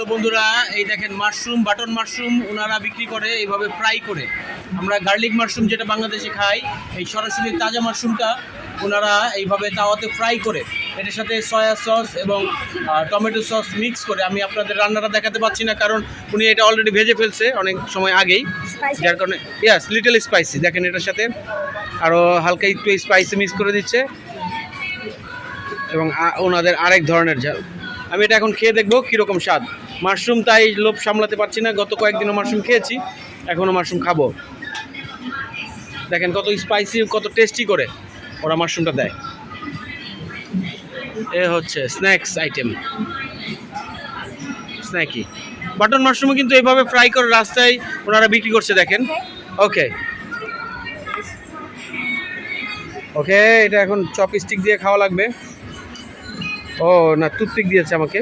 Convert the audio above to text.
তো বন্ধুরা এই দেখেন মাশরুম বাটন মাশরুম ওনারা বিক্রি করে এইভাবে ফ্রাই করে। আমরা গার্লিক মাশরুম যেটা বাংলাদেশে খাই এই সরাসরি তাজা মাশরুমটা ওনারা এইভাবে তাওয়াতে ফ্রাই করে। এটার সাথে সয়া সস এবং টমেটো সস মিক্স করে আমি আপনাদের রান্নাটা দেখাতে পাচ্ছি না কারণ উনি এটা অলরেডি ভেজে ফেলছে অনেক সময় আগেই। যার কারণে ইয়াস লিটল স্পাইসি দেখেন এটার সাথে আরও হালকা একটু স্পাইসি মিক্স করে দিচ্ছে। এবং ওনাদের আরেক ধরনের আমি এটা এখন খেয়ে দেখব কীরকম স্বাদ। মাশরুম তাই লোভ সামলাতে পারছি না, গত কয়েকদিনও মাশরুম খেয়েছি, এখনও মাশরুম খাব। দেখেন কত স্পাইসি কত টেস্টি করে ওরা মাশরুমটা দেয়। এ হচ্ছে স্ন্যাক্স আইটেম স্ন্যাকি বাটন মাশরুমও কিন্তু এইভাবে ফ্রাই করে রাস্তায় ওনারা বিক্রি করছে, দেখেন। ওকে ওকে এটা এখন চপ স্টিক দিয়ে খাওয়া লাগবে। ও না টুথপিক দিয়েছে আমাকে।